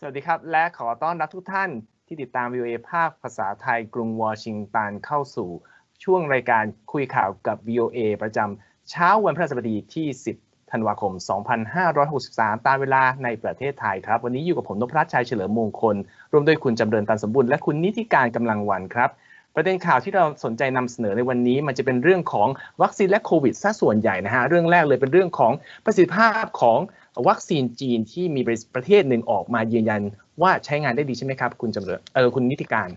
สวัสดีครับ และขอต้อนรับทุกท่านที่ติดตาม VOA ภาคภาษาไทยกรุงวอชิงตันเข้าสู่ช่วงรายการคุยข่าวกับ VOA ประจำเช้าวันพฤหัสบดีที่ 10 ธันวาคม 2563 ตามเวลาในประเทศไทยครับ วันนี้อยู่กับผมนพรัชชัยเฉลิมมงคล รวมด้วยคุณจำเริญตันสมบูรณ์และคุณนิติการกำลังวันครับ ประเด็นข่าวที่เราสนใจนำเสนอในวันนี้มันจะเป็นเรื่องของวัคซีนและโควิดซะส่วนใหญ่นะฮะเรื่องแรกเลยเป็นเรื่องของประสิทธิภาพของวัคซีนจีนที่มีประเทศหนึ่งออกมายืนยันว่าใช้งานได้ดีใช่ไหมครับ คุณจำเริญเออคุณนิติการ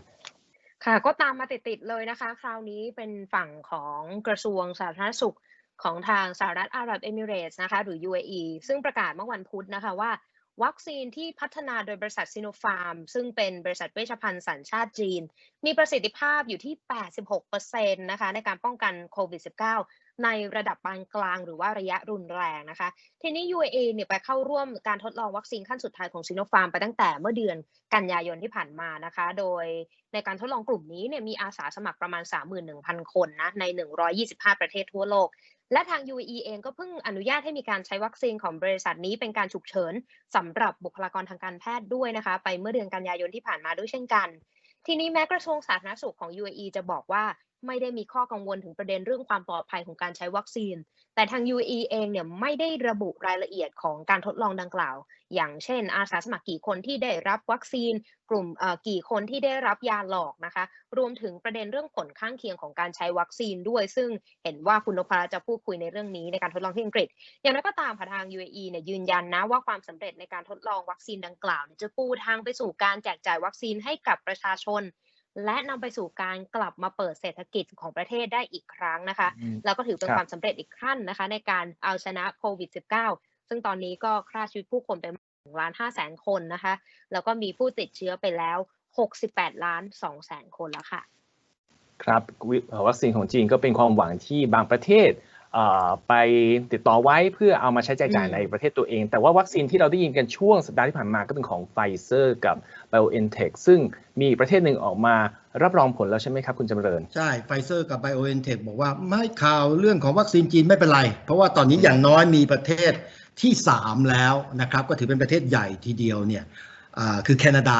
ค่ะก็ตามมาติดๆเลยนะคะ คราวนี้เป็นฝั่งของกระทรวงสาธารณสุขของทางสหรัฐอาหรับเอมิเรตส์นะคะหรือ UAE ซึ่งประกาศเมื่อวันพุธนะคะว่า วัคซีนที่พัฒนาโดยบริษัทซิโนฟาร์ม ซึ่งเป็นบริษัทเวชภัณฑ์สัญชาติจีน มีประสิทธิภาพอยู่ที่ 86%นะคะในการป้องกันโควิด -19 ในระดับปานกลางหรือว่าระยะรุนแรงนะคะ ทีนี้ UAE เนี่ยไปเข้าร่วมการทดลองวัคซีนขั้นสุดท้ายของซิโนฟาร์มไปตั้งแต่เมื่อเดือนกันยายนที่ผ่านมานะคะ โดยในการทดลองกลุ่มนี้เนี่ยมีอาสาสมัครประมาณ 31,000 คนนะใน 125 ประเทศทั่วโลก และทาง UAE เองก็เพิ่งอนุญาตให้มีการใช้วัคซีนของบริษัทนี้เป็นการฉุกเฉินสำหรับบุคลากรทางการแพทย์ด้วยนะคะ ไปเมื่อเดือนกันยายนที่ผ่านมาด้วยเช่นกัน ทีนี้แม้กระทรวงสาธารณสุขของ UAE จะบอกว่า ไม่ได้มีข้อกังวลถึงประเด็นเรื่องความปลอดภัยของการใช้วัคซีน แต่ทาง UAE เองเนี่ยไม่ได้ระบุรายละเอียดของการทดลองดังกล่าว อย่างเช่น อาสาสมัครกี่คนที่ได้รับวัคซีน กลุ่มกี่คนที่ได้รับยาหลอกนะคะ รวมถึงประเด็นเรื่องผลข้างเคียงของการใช้วัคซีนด้วย ซึ่งเห็นว่าคุณนพรัตน์จะพูดคุยในเรื่องนี้ในการทดลองที่อังกฤษ อย่างไรก็ตามค่ะทาง UAE เนี่ยยืนยันนะว่าความสำเร็จในการทดลองวัคซีนดังกล่าวจะปูทางไปสู่การแจกจ่ายวัคซีนให้กับประชาชน และนำไปสู่การกลับมาเปิดเศรษฐกิจของประเทศได้อีกครั้งนะคะ แล้วก็ถือเป็นความสำเร็จอีกขั้นนะคะ ในการเอาชนะโควิด -19 ซึ่งตอนนี้ก็ฆ่าชีวิตผู้คนไปหนึ่งล้านห้าแสนคนนะคะ แล้วก็มีผู้ติดเชื้อไปแล้ว 68 ล้าน2แสนคนแล้วค่ะ ครับวัคซีนของจีนก็เป็นความหวังที่บางประเทศ ไปติดต่อไว้เพื่อเอามาใช้แจกจ่ายในประเทศตัวเอง แต่ว่าวัคซีนที่เราได้ยินกันช่วงสัปดาห์ที่ผ่านมาก็เป็นของไฟเซอร์กับ BioNTech ซึ่งมีประเทศหนึ่งออกมารับรองผลแล้วใช่ไหมครับคุณจำเริญ ใช่ไฟเซอร์กับ BioNTech บอกว่าไม่ข่าวเรื่องของวัคซีนจีนไม่เป็นไร เพราะว่าตอนนี้อย่างน้อยมีประเทศที่ 3 แล้วนะครับ ก็ถือเป็นประเทศใหญ่ทีเดียวเนี่ยคือแคนาดา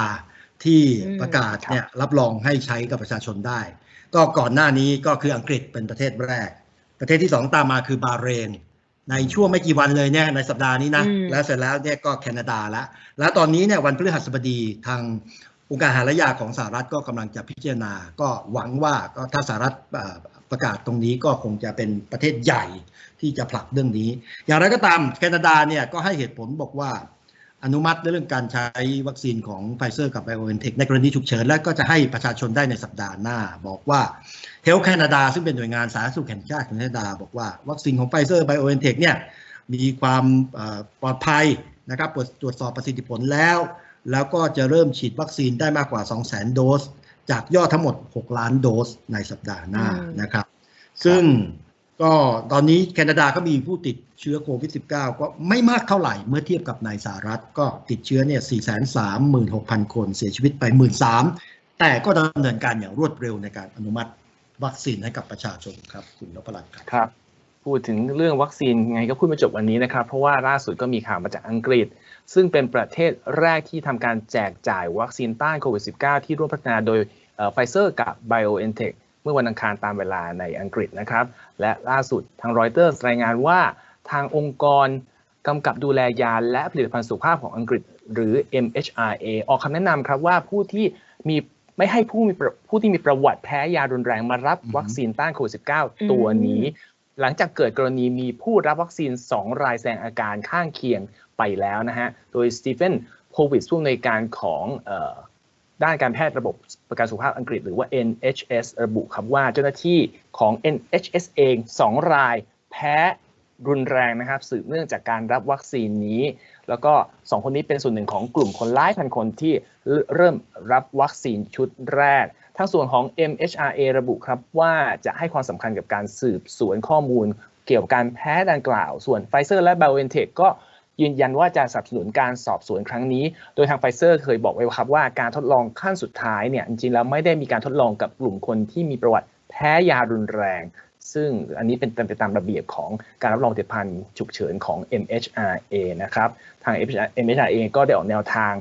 ที่ประกาศเนี่ยรับรองให้ใช้กับประชาชนได้ ก็ก่อนหน้านี้ก็คืออังกฤษเป็นประเทศแรก ประเทศที่2ตามมาคือบาเรน ในช่วงไม่กี่วันเลยเนี่ยในสัปดาห์นี้นะ แล้วเสร็จแล้วเนี่ยก็แคนาดาแล้วแล้วตอนนี้เนี่ยวันพฤหัสบดีทางองค์การหารยาของสหรัฐก็กำลังจะพิจารณา ก็หวังว่าก็ถ้าสหรัฐประกาศตรงนี้ก็คงจะเป็นประเทศใหญ่ที่จะผลักเรื่องนี้ อย่างไรก็ตามแคนาดาเนี่ยก็ให้เหตุผลบอกว่า อนุมัติในเรื่องการใช้วัคซีนของไฟเซอร์กับไบโอเอนเทคในกรณีฉุกเฉิน และก็จะให้ประชาชนได้ในสัปดาห์หน้า บอกว่าเฮลท์แคนาดาซึ่งเป็นหน่วยงานสาธารณสุขแห่งชาติของแคนาดา บอกว่าวัคซีนของไฟเซอร์ไบโอเอนเทคเนี่ยมีความปลอดภัยนะครับตรวจสอบประสิทธิผลแล้ว แล้วก็จะเริ่มฉีดวัคซีนได้มากกว่า 2 0 0 0 0 0 โดส จากยอดทั้งหมด 6 ล้านโดสในสัปดาห์หน้านะครับ ซึ่ง ก็ตอนนี้แคนาดาก็มีผู้ติดเชื้อโควิด -19 ก็ไม่มากเท่าไหร่เมื่อเทียบกับในสหรัฐ ก็ติดเชื้อเนี่ย 436,000 คนเสียชีวิตไป 13,000 แต่ก็ดำเนินการอย่างรวดเร็วในการอนุมัติวัคซีนให้กับประชาชนครับ คุณนพรัตน์ครับครับ พูดถึงเรื่องวัคซีนไงก็พูดมาจบวันนี้นะครับ เพราะว่าล่าสุดก็มีข่าวมาจากอังกฤษ ซึ่งเป็นประเทศแรกที่ทำการแจกจ่ายวัคซีนต้านโควิด -19 ที่ร่วมพัฒนาโดยไฟเซอร์กับ BioNTech เมื่อวันอังคารตามเวลาในอังกฤษนะครับ และล่าสุดทางรอยเตอร์รายงานว่าทางองค์กรกำกับดูแลยาและผลิตภัณฑ์สุขภาพของอังกฤษ หรือ MHRA ออกคำแนะนำครับว่าผู้ที่มีไม่ให้ผู้มีผู้ที่มีประวัติแพ้ยารุนแรงมารับวัคซีนต้านโควิด -19 ตัวนี้ หลังจากเกิดกรณีมีผู้รับวัคซีน 2 รายแสดงอาการข้างเคียงไปแล้วนะฮะ โดยสตีเฟนโพวิสผู้อำนวยการของ ด้านการแพทย์ระบบประกันสุขภาพอังกฤษหรือว่า NHS ระบุครับว่าเจ้าหน้าที่ของ NHS เอง 2 รายแพ้รุนแรงนะครับสืบเนื่องจากการรับวัคซีนนี้ แล้วก็ 2 คนนี้เป็นส่วนหนึ่งของกลุ่มคนร้ายพันคนที่เริ่มรับวัคซีนชุดแรก ทั้งส่วนของ MHRA ระบุครับว่าจะให้ความสำคัญกับการสืบสวนข้อมูลเกี่ยวกับการแพ้ดังกล่าว ส่วน Pfizer และ BioNTech ก็ ยืนยันว่าจะสนับสนุนการสอบสวนครั้งนี้ โดยทางไฟเซอร์เคยบอกไว้ครับว่าการทดลองขั้นสุดท้ายเนี่ยจริงๆแล้วไม่ได้มีการทดลองกับกลุ่มคนที่มีประวัติแพ้ยารุนแรง ซึ่งอันนี้เป็นไปตามระเบียบของการรับรองผลิตภัณฑ์ฉุกเฉินของ MHRA นะครับทาง MHRA ก็ได้ออกแนวทาง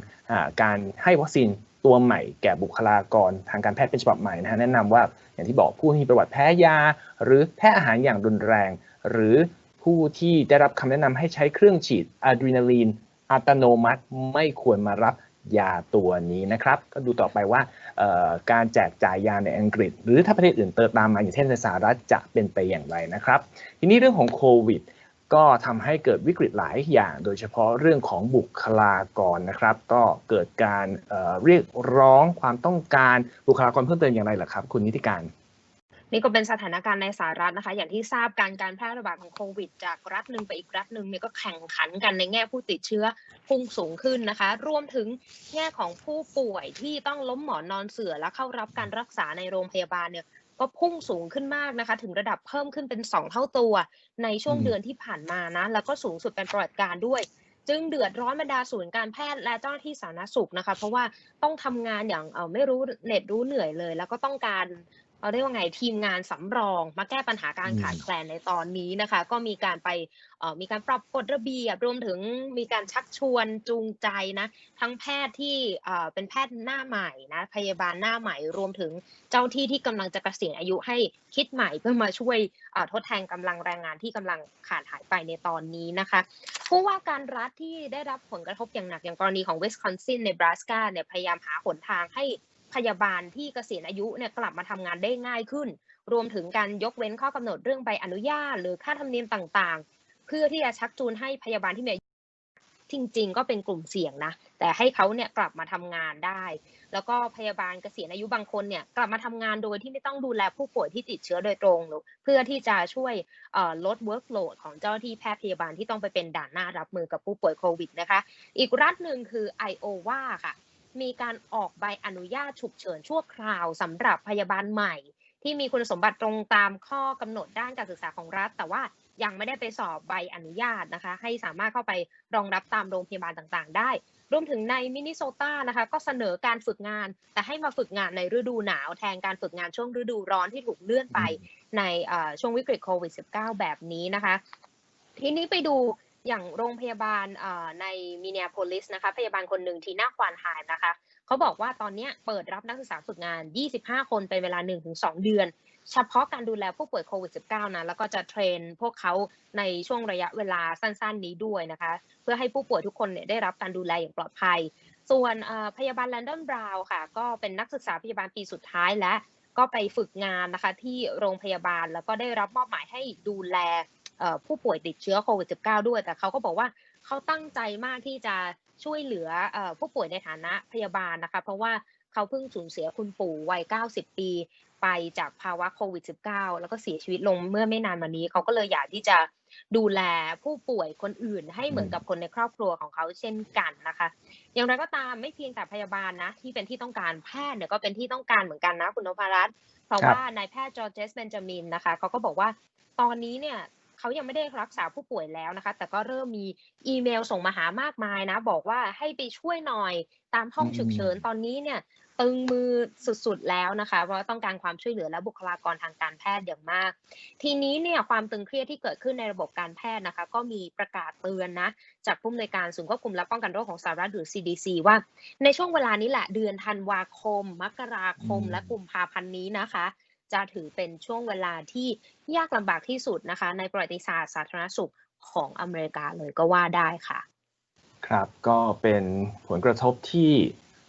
การให้วัคซีนตัวใหม่แก่บุคลากรทางการแพทย์เป็นฉบับใหม่นะฮะแนะนำว่าอย่างที่บอกผู้ที่มีประวัติแพ้ยา หรือแพ้อาหารอย่างรุนแรง หรือ ผู้ที่ได้รับคำแนะนำให้ใช้เครื่องฉีดอะดรีนาลีนอัตโนมัติไม่ควรมารับยาตัวนี้นะครับ ก็ดูต่อไปว่าการแจกจ่ายยาในอังกฤษ หรือถ้าประเทศอื่นเติมตามมาอย่างเช่นในสหรัฐจะเป็นไปอย่างไรนะครับ ทีนี้เรื่องของโควิดก็ทำให้เกิดวิกฤตหลายอย่าง โดยเฉพาะเรื่องของบุคลากรนะครับ ก็เกิดการเเรียกร้องความต้องการบุคลากรเพิ่มเติมอย่างไรล่ะครับ คุณนิติการ นี่ก็เป็นสถานการณ์ในสหรัฐนะคะ อย่างที่ทราบการการแพร่ระบาดของโควิด จากรัฐหนึ่งไปอีกรัฐหนึ่งเนี่ยก็แข่งขันกันในแง่ผู้ติดเชื้อพุ่งสูงขึ้นนะคะ รวมถึงแง่ของผู้ป่วยที่ต้องล้มหมอนนอนเสือและเข้ารับการรักษาในโรงพยาบาลเนี่ยก็พุ่งสูงขึ้นมากนะคะ ถึงระดับเพิ่มขึ้นเป็น 2 เท่าตัว ในช่วงเดือนที่ผ่านมานะ แล้วก็สูงสุดเป็นประวัติการด้วยจึงเดือดร้อนบรรดาศูนย์การแพทย์และเจ้าหน้าที่สาธารณสุขนะคะ เพราะว่าต้องทำงานอย่างเออไม่รู้เหน็ตรู้เหนื่อยเลย แล้วก็ต้องการ เราเรียกว่าไงทีมงานสำรองมาแก้ปัญหาการขาดแคลนในตอนนี้นะคะ ก็มีการไปมีการปรับกฎระเบียบรวมถึงมีการชักชวนจูงใจนะทั้งแพทย์ที่เป็นแพทย์หน้าใหม่นะพยาบาลหน้าใหม่ รวมถึงเจ้าที่ที่กำลังจะเกษียณอายุให้คิดใหม่เพื่อมาช่วยทดแทนกำลังแรงงานที่กำลังขาดหายไปในตอนนี้นะคะผู้ว่าการรัฐที่ได้รับผลกระทบอย่างหนักอย่างกรณีของเวสคอนซินในบราสกาเนี่ยพยายามหาหนทางให้ พยาบาลที่เกษียณอายุเนี่ยกลับมาทำงานได้ง่ายขึ้น รวมถึงการยกเว้นข้อกำหนดเรื่องใบอนุญาต หรือค่าธรรมเนียมต่างๆ เพื่อที่จะชักจูนให้พยาบาลที่มีจริง ๆ ก็เป็นกลุ่มเสี่ยงนะแต่ให้เขาเนี่ยกลับมาทำงานได้ แล้วก็พยาบาลเกษียณอายุบางคนเนี่ยกลับมาทำงานโดยที่ไม่ต้องดูแลผู้ป่วยที่ติดเชื้อโดยตรงหรือเพื่อที่จะช่วยลดเวิร์กโหลดของเจ้าที่แพทย์พยาบาลที่ต้องไปเป็นด่านหน้ารับมือกับผู้ป่วยโควิดนะคะ อีกรัฐหนึ่งคือไอโอวาค่ะ มีการออกใบอนุญาตฉุกเฉินชั่วคราวสำหรับพยาบาลใหม่ ที่มีคุณสมบัติตรงตามข้อกำหนดด้านการศึกษาของรัฐ แต่ว่ายังไม่ได้ไปสอบใบอนุญาตนะคะ ให้สามารถเข้าไปรองรับตามโรงพยาบาลต่างๆ ได้รวมถึงในมินนิโซตานะคะก็เสนอการฝึกงาน แต่ให้มาฝึกงานในฤดูหนาวแทนการฝึกงานช่วงฤดูร้อนที่ถูกเลื่อนไปในช่วงวิกฤตโควิด -19 แบบนี้นะคะ ทีนี้ไปดู อย่างโรงพยาบาลในมินนีโพลิสนะคะพยาบาลคนหนึ่งทีน่าควานไฮม์นะคะเขาบอกว่าตอนนี้เปิดรับนักศึกษาฝึกงาน 25 คนเป็นเวลา 1-2 เดือน เฉพาะการดูแลผู้ป่วยโควิด -19 นะแล้วก็จะเทรนพวกเขาในช่วงระยะเวลาสั้นๆ นี้ด้วยนะคะ เพื่อให้ผู้ป่วยทุกคนเนี่ยได้รับการดูแลอย่างปลอดภัย ส่วนพยาบาลแลนดอนบราว์ค่ะ ก็เป็นนักศึกษาพยาบาลปีสุดท้ายและก็ไปฝึกงานนะคะที่โรงพยาบาลแล้วก็ได้รับมอบหมายให้ดูแล ผู้ป่วยติดเชื้อโควิด -19 ด้วย แต่เขาก็บอกว่าเขาตั้งใจมากที่จะช่วยเหลือผู้ป่วยในฐานะพยาบาลนะคะ เพราะว่าเขาเพิ่งสูญเสียคุณปู่วัย 90 ปี ไปจากภาวะโควิด -19 แล้วก็เสียชีวิตลงเมื่อไม่นานมานี้ เขาก็เลยอยากที่จะดูแลผู้ป่วยคนอื่น ให้เหมือนกับคนในครอบครัวของเขาเช่นกันนะคะ อย่างไรก็ตามไม่เพียงแต่พยาบาลนะ ที่เป็นที่ต้องการแพทย์เนี่ยก็เป็นที่ต้องการเหมือนกันนะคุณนพรัตน์เพราะว่านายแพทย์จอร์เจสเบนจามินนะคะเขาก็บอกว่าตอนนี้เนี่ย เขายังไม่ได้รักษาผู้ป่วยแล้วนะคะ แต่ก็เริ่มมีอีเมลส่งมาหามากมายนะ บอกว่าให้ไปช่วยหน่อยตามห้องฉุกเฉินตอนนี้เนี่ยตึงมือสุดๆแล้วนะคะ เพราะต้องการความช่วยเหลือและบุคลากรทางการแพทย์อย่างมาก ทีนี้เนี่ยความตึงเครียดที่เกิดขึ้นในระบบการแพทย์นะคะ ก็มีประกาศเตือนนะ จากผู้อำนวยการศูนย์ควบคุมและป้องกันโรคของสหรัฐหรือ CDC ว่า ในช่วงเวลานี้แหละเดือนธันวาคม มกราคม และกุมภาพันธ์นี้นะคะ จะถือเป็นช่วงเวลาที่ยากลำบากที่สุดนะคะ ในประวัติศาสตร์สาธารณสุขของอเมริกาเลยก็ว่าได้ค่ะ ครับก็เป็นผลกระทบที่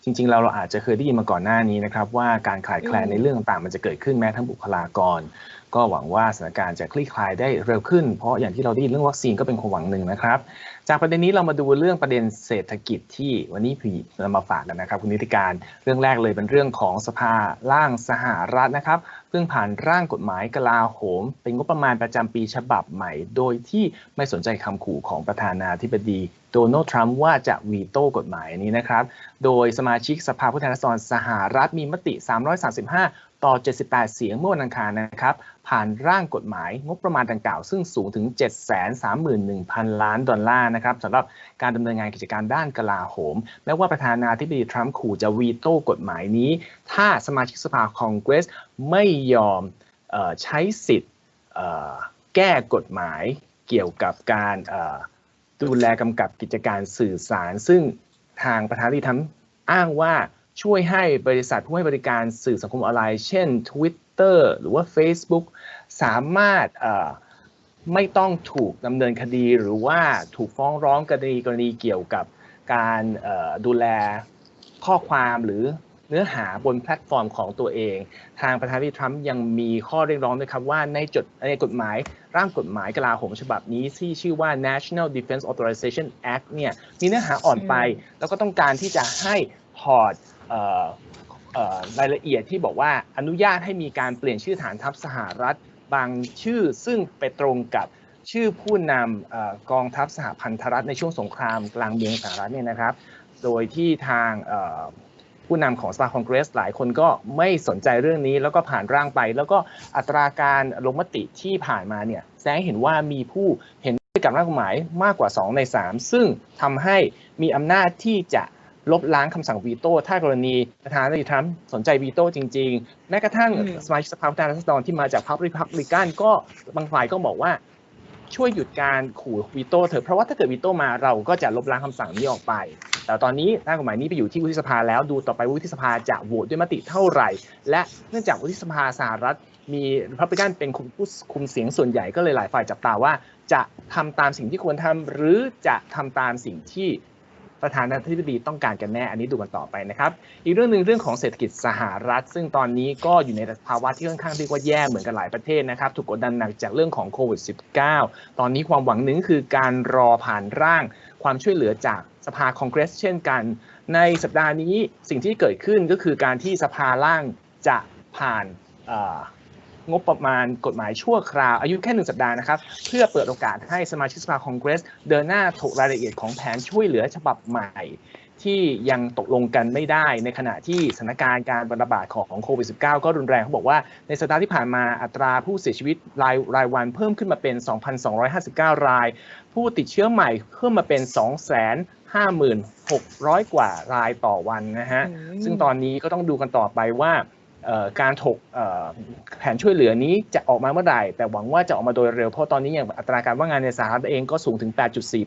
จริงๆ เราเราอาจจะเคยได้ยินมาก่อนหน้านี้นะครับ ว่าการขาดแคลนในเรื่องต่างๆ มันจะเกิดขึ้นแม้ทั้งบุคลากร ก็หวังว่าสถานการณ์จะคลี่คลายได้เร็วขึ้น เพราะอย่างที่เราได้ยินเรื่องวัคซีนก็เป็นความหวังหนึ่งนะครับ จากประเด็นนี้เรามาดูเรื่องประเด็นเศรษฐกิจที่วันนี้พี่เรามาฝากกันนะครับ คุณนิติการเรื่องแรกเลยเป็นเรื่องของสภาล่างสหรัฐนะครับเพิ่งผ่านร่างกฎหมายกลาโหม เป็นงบประมาณประจำปีฉบับใหม่ โดยที่ไม่สนใจคำขู่ของประธานาธิบดีโดนัลด์ทรัมป์ว่าจะวีโต้กฎหมายนี้นะครับ โดยสมาชิกสภาผู้แทนราษฎรสหรัฐมีมติ 335 ต่อ 78 เสียงเมื่อวันอังคารนะครับ ผ่านร่างกฎหมายงบประมาณดังกล่าว ซึ่งสูงถึง 731,000 ล้านดอลลาร์นะครับสำหรับการดำเนินงานกิจการด้านกลาโหม แม้ว่าประธานาธิบดีทรัมป์ขู่จะวีโต้กฎหมายนี้ ถ้าสมาชิกสภาคองเกรสไม่ยอมใช้สิทธิ์แก้กฎหมายเกี่ยวกับการดูแลกำกับกิจการสื่อสาร ซึ่งทางประธานาธิบดีทรัมป์อ้างว่าช่วยให้บริษัทผู้ให้บริการสื่อสังคมออนไลน์ เช่น Twitter หรือว่า Facebook สามารถเอ่อไม่ต้องถูกดำเนินคดีหรือว่าถูกฟ้องร้องกรณีกรณีเกี่ยวกับการเอ่อดูแลข้อความหรือเนื้อหาบนแพลตฟอร์มของตัวเอง ทางประธานาธิบดีทรัมป์ยังมีข้อเรียกร้องด้วยครับว่าในจดในกฎหมายร่างกฎหมายกลาโหมฉบับนี้ที่ชื่อว่า National Defense Authorization Act เนี่ยมีเนื้อหาอ่อนไป แล้วก็ต้องการที่จะให้ถอดเอ่อเอ่อ รายละเอียดที่บอกว่าอนุญาตให้มีการเปลี่ยนชื่อฐานทัพสหรัฐบางชื่อซึ่งไปตรงกับชื่อผู้นำอกองทัพสหพันธรัฐในช่วงสงครามกลางเมืองสหรัฐเนี่ยนะครับ โดยที่ทางผู้นำของสภาคองเกรสหลายคนก็ไม่สนใจเรื่องนี้แล้วก็ผ่านร่างไป แล้วก็อัตราการลงมติที่ผ่านมาเนี่ยแสดงให้เห็นว่ามีผู้เห็นด้วยกับร่างกฎหมายมากกว่า 2 ใน 3 ซึ่งทำให้มีอำนาจที่จะ ลบล้างคำสั่งวีโต้ถ้ากรณีประธานาธิบดีทรัมป์สนใจวีโต้จริง ๆ แม้กระทั่งอืมสมาชิกสภาผู้แทนราษฎรที่มาจากพรรคริพับลิกันก็บางฝ่ายก็บอกว่าช่วยหยุดการขู่วีโต้เถอะเพราะว่าถ้าเกิดวีโต้มาเราก็จะลบล้างคำสั่งนี้ออกไป แต่ตอนนี้ร่างกฎหมายนี้ไปอยู่ที่วุฒิสภาแล้วดูต่อไปว่าวุฒิสภาจะโหวตด้วยมติเท่าไหร่ และเนื่องจากวุฒิสภาสหรัฐ มีริพับลิกันเป็นคุมผู้คุมเสียงส่วนใหญ่ก็เลยหลายฝ่ายจับตาว่า จะทำตามสิ่งที่ควรทำหรือจะทำตามสิ่งที่ ประธานาธิบดีต้องการกันแน่ อันนี้ดูกันต่อไปนะครับ อีกเรื่องหนึ่งเรื่องของเศรษฐกิจสหรัฐ ซึ่งตอนนี้ก็อยู่ในภาวะที่ค่อนข้างเรียกว่าแย่เหมือนกันหลายประเทศนะครับ ถูกกดดันหนักจากเรื่องของโควิด -19 ตอนนี้ความหวังหนึ่งคือการรอผ่านร่างความช่วยเหลือจากสภาคองเกรสเช่นกัน ในสัปดาห์นี้สิ่งที่เกิดขึ้นก็คือการที่สภาล่างจะผ่านอ งบประมาณกฎหมายชั่วคราว อายุแค่หนึ่งสัปดาห์นะครับ เพื่อเปิดโอกาสให้สมาชิกสภาคองเกรส เดินหน้าถกรายละเอียดของแผนช่วยเหลือฉบับใหม่ ที่ยังตกลงกันไม่ได้ ในขณะที่สถานการณ์การระบาดของโควิด -19 ก็รุนแรงเขาบอกว่าในสัปดาห์ที่ผ่านมาอัตราผู้เสียชีวิตรายรายวันเพิ่มขึ้นมาเป็น 2,259 ราย ผู้ติดเชื้อใหม่เพิ่มมาเป็น256,000 กว่ารายต่อวันนะฮะอืมซึ่งตอนนี้ก็ต้องดูกันต่อไปว่าเอ่อ การถกแผนช่วยเหลือนี้จะออกมาเมื่อไหร่ แต่หวังว่าจะออกมาโดยเร็วเพราะตอนนี้อย่างอัตราการว่างงานในสหรัฐเองก็สูงถึง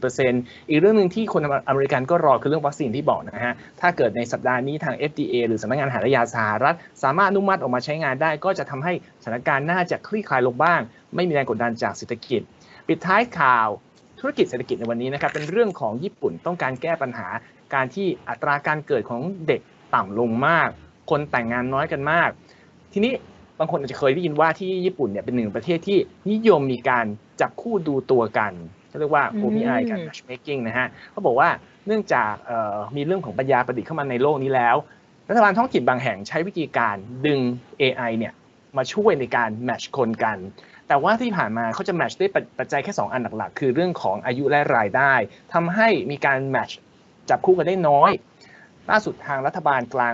8.4%อีกเรื่องหนึ่งที่คนอเมริกันก็รอคือเรื่องวัคซีนที่บอกนะฮะ ถ้าเกิดในสัปดาห์นี้ทาง FDA หรือสำนักงานอาหารและยาสหรัฐ สามารถอนุมัติออกมาใช้งานได้ ก็จะทำให้สถานการณ์น่าจะคลี่คลายลงบ้าง ไม่มีแรงกดดันจากเศรษฐกิจ ปิดท้ายข่าวธุรกิจเศรษฐกิจในวันนี้นะครับเป็นเรื่องของญี่ปุ่นต้องการแก้ปัญหาการที่อัตราการเกิดของเด็กต่ำลงมาก คนแต่งงานน้อยกันมาก ทีนี้บางคนอาจจะเคยได้ยินว่าที่ญี่ปุ่นเนี่ยเป็นหนึ่งประเทศที่นิยมมีการจับคู่ดูตัวกันเขาเรียกว่าอืม OPI กับ matchmaking นะฮะเขาบอกว่าเนื่องจากเอ่อมีเรื่องของปัญญาประดิษฐ์เข้ามาในโลกนี้แล้ว รัฐบาลท้องถิ่นบางแห่งใช้วิธีการดึง AI เนี่ยมาช่วยในการแมทช์คนกัน แต่ว่าที่ผ่านมาเขาจะแมทช์ด้วยปัจปัจจัยแค่ 2 อันหลักๆ คือเรื่องของอายุและรายได้ทำให้มีการแมทช์จับคู่กันได้น้อย ล่าสุดทางรัฐบาลกลาง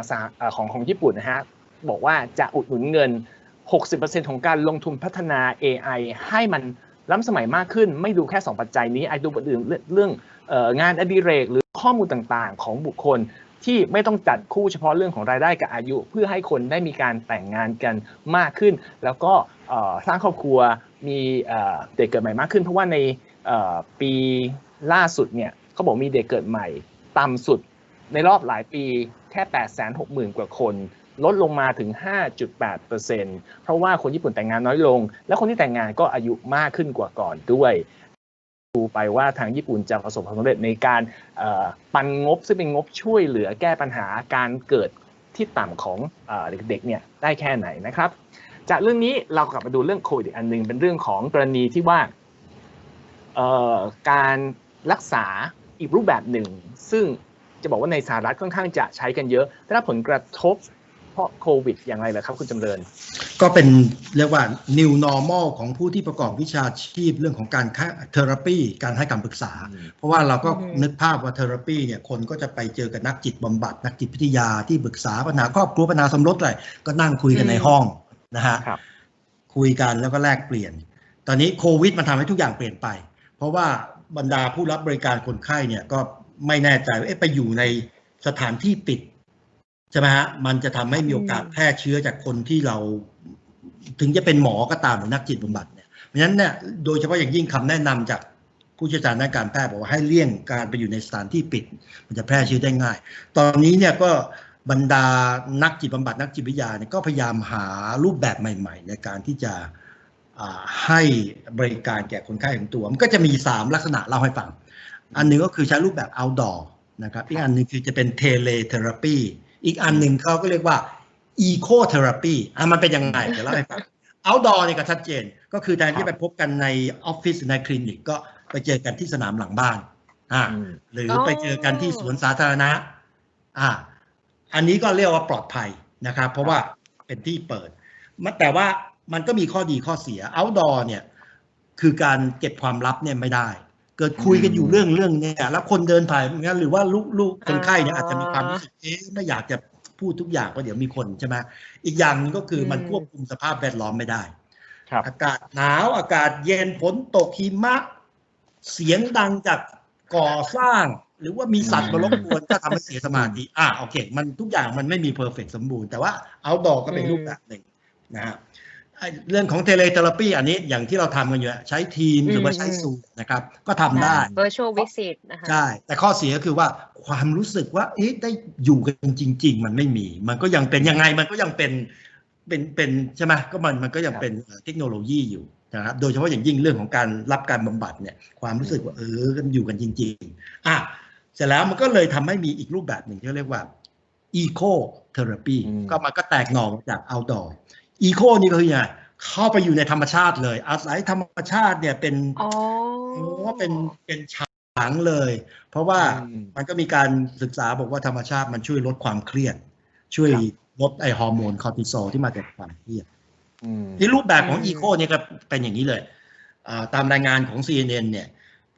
ของของญี่ปุ่นนะฮะบอกว่าจะอุดหนุนเงิน 60%ของการลงทุนพัฒนา AI ให้มันล้ำสมัยมากขึ้น ไม่ดูแค่ 2 ปัจจัยนี้ไอ้ดูประเด็นเรื่องงานอดิเรก หรือข้อมูลต่างๆ ของบุคคลที่ไม่ต้องจัดคู่เฉพาะเรื่องของรายได้กับอายุ เพื่อให้คนได้มีการแต่งงานกันมากขึ้น แล้วก็สร้างครอบครัวมีเด็กเกิดใหม่มากขึ้น เพราะว่าในปีล่าสุดเนี่ยเขาบอกมีเด็กเกิดใหม่ต่ำสุด ในรอบหลายปีแค่ 860,000 กว่าคน ลดลงมาถึง 5.8%เพราะว่าคนญี่ปุ่นแต่งงานน้อยลง และคนที่แต่งงานก็อายุมากขึ้นกว่าก่อนด้วยดูไปว่าทางญี่ปุ่นจะประสบความสำเร็จในการปันงบซึ่งเป็นงบช่วยเหลือแก้ปัญหาการเกิดที่ต่ำของเด็กๆเนี่ยได้แค่ไหนนะครับ จากเรื่องนี้เรากลับมาดูเรื่องโควิดอีกอันหนึ่งเป็นเรื่องของกรณีที่ว่าการรักษาอีกรูปแบบหนึ่ง ซึ่ง จะบอกว่าในสหรัฐค่อนข้างจะใช้กันเยอะได้รับผลกระทบเพราะโควิดอย่างไรเหรอครับ คุณจำเริญ ก็เป็นเรียกว่า new normal ของผู้ที่ประกอบวิชาชีพเรื่องของการเทอราปีการให้คำปรึกษา เพราะว่าเราก็อืมนึกภาพว่าเทอราปีเนี่ยคนก็จะไปเจอกับนักจิตบำบัด นักจิตวิทยาที่ปรึกษาปัญหาครอบครัวปัญหาสมรสอะไรก็นั่งคุยกันในห้องนะฮะครับคุยกันแล้วก็แลกเปลี่ยน ตอนนี้โควิดมันทำให้ทุกอย่างเปลี่ยนไป เพราะว่าบรรดาผู้รับบริการคนไข้เนี่ยก็ ไม่แน่ใจว่าเอ๊ะไปอยู่ในสถานที่ปิดใช่ไหมฮะมันจะทำให้มีโอกาสอืมแพร่เชื้อจากคนที่เรา ถึงจะเป็นหมอก็ตามหรือนักจิตบำบัดเนี่ยเพราะฉะนั้นเนี่ยโดยเฉพาะอย่างยิ่งคำแนะนำจากผู้เชี่ยวชาญด้านการแพทย์บอกว่าให้เลี่ยงการไปอยู่ในสถานที่ปิด มันจะแพร่เชื้อได้ง่าย ตอนนี้เนี่ยก็บรรดานักจิตบำบัดนักจิตวิทยาเนี่ยก็พยายามหารูปแบบใหม่ ๆ ในการที่จะอ่าให้บริการแก่คนไข้ของตัว มันก็จะมี 3 ลักษณะเล่าให้ฟัง อันหนึ่งก็คือใช้รูปแบบ outdoor นะครับ อีกอันหนึ่งคือจะเป็น teletherapy อีกอันหนึ่งเขาก็เรียกว่า ecotherapy อะมันเป็นยังไงเดี๋ยวเล่าให้ฟัง outdoor เนี่ยก็ชัดเจน ก็คือแทนที่ไปพบกันในออฟฟิศในคลินิกก็ไปเจอกันที่สนามหลังบ้านอ่าอืมหรือไปเจอกันที่สวนสาธารณะอ่าอันนี้ก็เรียกว่าปลอดภัยนะครับ เพราะว่าเป็นที่เปิดมันแต่ว่ามันก็มีข้อดีข้อเสีย outdoor เนี่ยคือการเก็บความลับเนี่ยไม่ได้ เกิดคุยกันอยู่เรื่องเรื่องเนี่ยแล้วคนเดินผ่านงั้นหรือว่าลูกลูกคนไข้เนี่ยอาจจะมีความรู้สึกเอ๊ะไม่อยากจะพูดทุกอย่างเพราะเดี๋ยวมีคนใช่ไหมอีกอย่างหนึงก็คือมันควบคุมสภาพแวดล้อมไม่ได้ครับอากาศหนาวอากาศเย็นฝนตกหิมะ เสียงดังจากก่อสร้าง หรือว่ามีสัตว์มารบกวนก็ทำให้เสียสมาธิอ่าโอเค มันทุกอย่างมันไม่มีเพอร์เฟกสมบูรณ์แต่ว่าเอาดอกก็เป็นรูปแบบหนึ่งนะฮะไอ้ เรื่องของเทเลเทอราปีอันนี้อย่างที่เราทำกันอยู่อะใช้ทีมหรือว่าใช้ซูมนะครับ ก็ทำได้ virtual visit นะคะใช่ แต่ข้อเสียก็คือว่าความรู้สึกว่าเอ๊ะได้อยู่กันจริง ๆ มันไม่มี มันก็ยังเป็นยังไงมันก็ยังเป็นเป็นเป็นใช่ไหมก็มันมันก็ยังเป็นเทคโนโลยีอยู่นะครับโดยเฉพาะอย่างยิ่งเรื่องของการรับการบำบัดเนี่ยความรู้สึกว่าเออกันอยู่กันจริง ๆอะเสร็จแล้วมันก็เลยทำให้มีอีกรูปแบบหนึ่งที่เรียกว่า eco therapy อืมก็มันก็แตกหน่อมาจาก outdoor eco นี่ก็คือยังไงเข้าไปอยู่ในธรรมชาติเลย อาศัยธรรมชาติเนี่ยเป็นอ๋อว่าเป็นเป็นฉางเลย เพราะว่าอืมมันก็มีการศึกษาบอกว่าธรรมชาติมันช่วยลดความเครียด ช่วยครับลดไอฮอร์โมนคอร์ติซอลที่มาจากความเครียดอืมที่รูปแบบของอืมอีโคเนี่ยก็เป็นอย่างนี้เลยอ่าตามรายงานของ CNN เนี่ย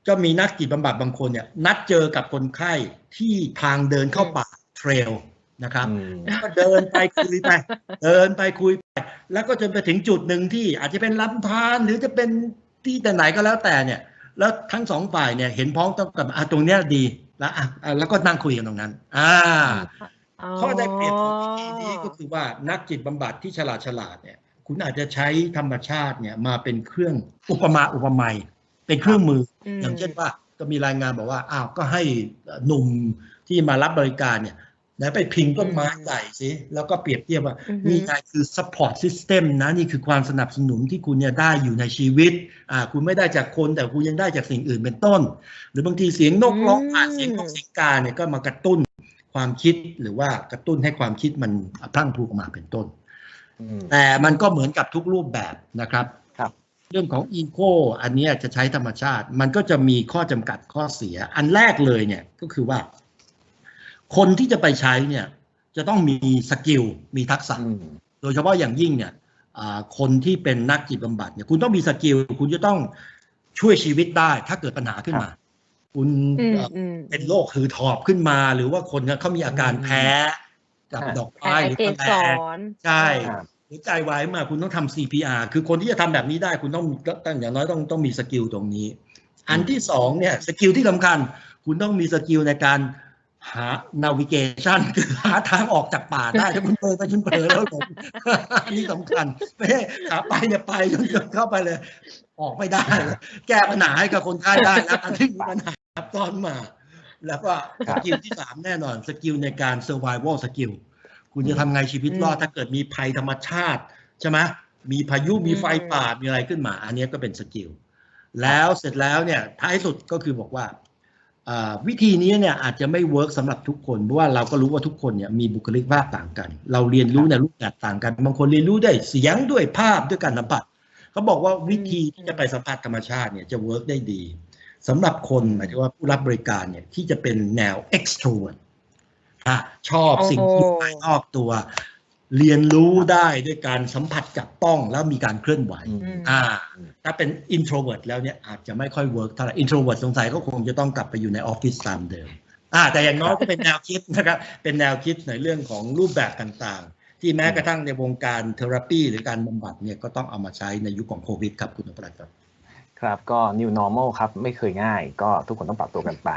ก็มีนักจิตบำบัดบางคนเนี่ย นัดเจอกับคนไข้ที่ทางเดินเข้าป่าเทรลนะครับอืมก็เดินไปคุยไป เดินไปคุยไปแล้วก็จนไปถึงจุดหนึ่งที่อาจจะเป็นลำธารหรือจะเป็นที่แต่ไหนก็แล้วแต่เนี่ย แล้วทั้งสองฝ่ายเนี่ยเห็นพ้องต้องกับอะตรงเนี้ยดีแล้วอะอะแล้วก็นั่งคุยกันตรงนั้น อ่าข้อได้เปรียบของวิธีนี้ก็คือว่านักจิตบำบัดที่ฉลาดฉลาดเนี่ย คุณอาจจะใช้ธรรมชาติเนี่ยมาเป็นเครื่องอุปมาอุปไมยเป็นเครื่องมืออืมอย่างเช่นว่าก็มีรายงานบอกว่าอ้าวก็ให้หนุ่มที่มารับบริการเนี่ย ไหนไปพิงต้นไม้ใหญ่สิแล้วก็เปรียบเทียบว่าอือฮึนี่ไงคือ support system นะนี่คือความสนับสนุนที่คุณเนี่ยได้อยู่ในชีวิตอ่าคุณไม่ได้จากคนแต่คุณยังได้จากสิ่งอื่นเป็นต้น หรือบางทีเสียงนกร้องผ่านเสียงนกเสียงกาเนี่ยก็มากระตุ้นความคิดหรือว่ากระตุ้นให้ความคิดมันพลั่งพลูออกมาเป็นต้นอืมแต่มันก็เหมือนกับทุกรูปแบบนะครับครับเรื่องของอีโคอันเนี้ยจะใช้ธรรมชาติ มันก็จะมีข้อจำกัดข้อเสีย อันแรกเลยเนี่ยก็คือว่า คนที่จะไปใช้เนี่ยจะต้องมีสกิลมีทักษะอืมโดยเฉพาะอย่างยิ่งเนี่ยอ่าคนที่เป็นนักจิตบำบัดเนี่ยคุณต้องมีสกิลคุณจะต้องช่วยชีวิตได้ถ้าเกิดปัญหาขึ้นมา คุณอืมเอ่ออืมเป็นโรคหืดหอบขึ้นมา หรือว่าคนเนี่ยเขามีอาการแพ้กับครับดอกแพ้ไม้หรือเกแมสลงรใช่ครับหัวใจวายมาคุณต้องทำ CPR คือคนที่จะทำแบบนี้ได้คุณต้องตั้งอย่างน้อยต้องต้องมีสกิลตรงนี้ อันที่สองเนี่ยสกิลที่สำคัญ คุณต้องมีสกิลในการ หา navigation คือหาทางออกจากป่าได้ ถ้าคุณเปิดไปคุณเผลอแล้วหลงอันนี้สำคัญไม่ใช่ขาไปเนี่ยไปจนจนเข้าไปเลย ออกไม่ได้ แก้ปัญหาให้กับคนไข้ได้แล้วอันที่มีปัญหาซับซ้อนมา แล้วก็สกิลที่สามแน่นอนสกิลในการ survival skill คุณจะทำไงชีวิตรอดถ้าเกิดมีภัยธรรมชาติ ใช่ไหมมีพายุมีไฟป่ามีอะไรขึ้นมา อันนี้ก็เป็นสกิลแล้วเสร็จแล้วเนี่ยท้ายสุดก็คือบอกว่าอ่า วิธีนี้เนี่ยอาจจะไม่เวิร์กสำหรับทุกคนเพราะว่าเราก็รู้ว่าทุกคนเนี่ยมีบุคลิกภาพต่างกัน เราเรียนรู้ในรูปแบบต่างกันบางคนเรียนรู้ได้เสียงด้วยภาพด้วยการสัมผัสเขาบอกว่าวิธีที่จะไปสัมผัสธรรมชาติเนี่ยจะเวิร์กได้ดีสำหรับคนหมายถึงว่าผู้รับบริการเนี่ยที่จะเป็นแนว extrovert อะชอบสิ่งที่โอ้โหภายนอกตัว เรียนรู้ได้ด้วยการสัมผัสจับต้องแล้วมีการเคลื่อนไหวอืมอืมอ่า ถ้าเป็น introvert แล้วเนี่ยอาจจะไม่ค่อยเวิร์กเท่าไหร่ introvert สงสัยก็คงจะต้องกลับไปอยู่ในออฟฟิศตามเดิม อ่า แต่อย่างน้อยก็เป็นแนวคิดนะครับ เป็นแนวคิดในเรื่องของรูปแบบต่างๆ ที่แม้กระทั่งในวงการเทอราปีหรือการบำบัดเนี่ยก็ต้องเอามาใช้ในยุคของโควิดครับคุณนพรัตน์ครับ ครับก็ new normal ครับไม่เคยง่าย ก็ทุกคนต้องปรับตัวกันไป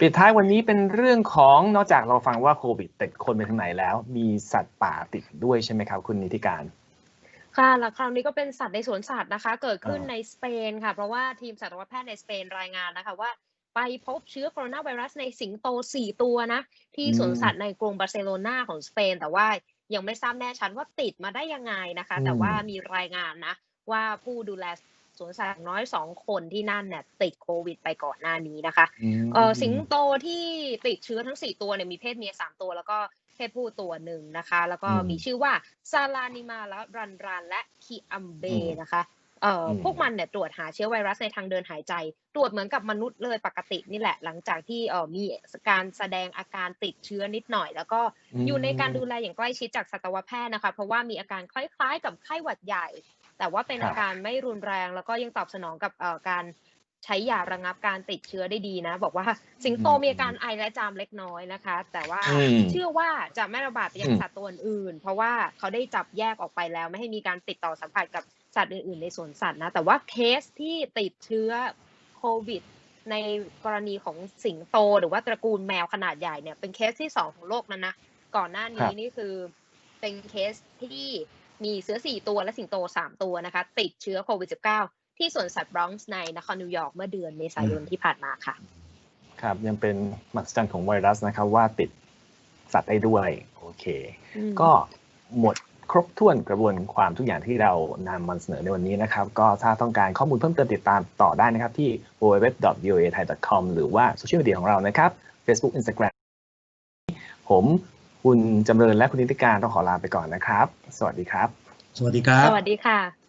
ปิดท้ายวันนี้เป็นเรื่องของนอกจากเราฟังว่าโควิดติดคนไปทางไหนแล้ว มีสัตว์ป่าติดด้วยใช่ไหมครับ คุณนิติการคค่ะ แล้วคราวนี้ก็เป็นสัตว์ในสวนสัตว์นะคะ เกิดขึ้นอ่าในสเปนค่ะ เพราะว่าทีมสัตวแพทย์ในสเปนรายงานนะคะว่า ไปพบเชื้อโคโรนาไวรัสในสิงโต 4 ตัวนะ ที่สวนสัตว์ในกรุงบาร์เซโลนาของสเปน แต่ว่ายังไม่ทราบแน่ชัดว่าติดมาได้ยังไงนะคะ แต่ว่ามีรายงานนะว่าผู้ดูแลส วนสัตว์อย่างน้อยสองคนที่นั่นเนี่ยติดโควิดไปก่อนหน้านี้นะคะมเออสิงโตที่ติดเชื้อทั้ง4ตัวเนี่ยมีเพศเมีย3ตัวแล้วก็เพศผู้ตัวหนึ่งนะคะ แล้วก็อืมมีชื่อว่าซาลานิมาและรันรันและคีอัมเบอืมนะคะเอ่ออมพวกมันเนี่ยตรวจหาเชื้อไวรัสในทางเดินหายใจ ตรวจเหมือนกับมนุษย์เลยปกตินี่แหละ หลังจากที่เอ่อมีการแสดงอาการติดเชื้อนิดหน่อย แล้วก็อยู่ในการดูแลอย่างใกล้ชิดจากสัตวแพทย์นะคะ เพราะว่ามีอาการคล้ายๆ กับไข้หวัดใหญ่ แต่ว่าเป็นครับอาการไม่รุนแรง แล้วก็ยังตอบสนองกับเอ่อการใช้ยาระงับการติดเชื้อได้ดีนะ บอกว่าสิงโตอืมมีอาการไอและจามเล็กน้อยนะคะ แต่ว่าอืมเชื่อว่าจะไม่ระบาดไปยังอืมสัตว์ตัวอื่น เพราะว่าเขาได้จับแยกออกไปแล้ว ไม่ให้มีการติดต่อสัมผัสกับสัตว์อื่น ๆ ในสวนสัตว์นะ แต่ว่าเคสที่ติดเชื้อโควิด ในกรณีของสิงโต หรือว่าตระกูลแมวขนาดใหญ่เนี่ยเป็นเคสที่สองของโลกนั้นนะก่อนหน้าครันี้บนี่คือเป็นเคสที่ มีเสือสี่ตัวและสิงโตสามตัวนะคะ ติดเชื้อโควิด -19 ที่สวนสัตว์บรอนซ์ในนครนิวยอร์กเมื่อเดือนเมษายนที่ผ่านมาค่ะ ครับ ยังเป็นมหัศจรรย์ของไวรัสนะครับ ว่าติดสัตว์ได้ด้วย โอเคอืมก็หมดครบถ้วนกระบวนความทุกอย่างที่เรานำมาเสนอในวันนี้นะครับ ก็ถ้าต้องการข้อมูลเพิ่มเติมติดตามต่อได้นะครับ ที่ www.voathai.com หรือว่าโซเชียลมีเดียของเรานะครับ Facebook Instagram ผม คุณจำเริญและคุณนิติการต้องขอลาไปก่อนนะครับ สวัสดีครับ สวัสดีครับ สวัสดีค่ะ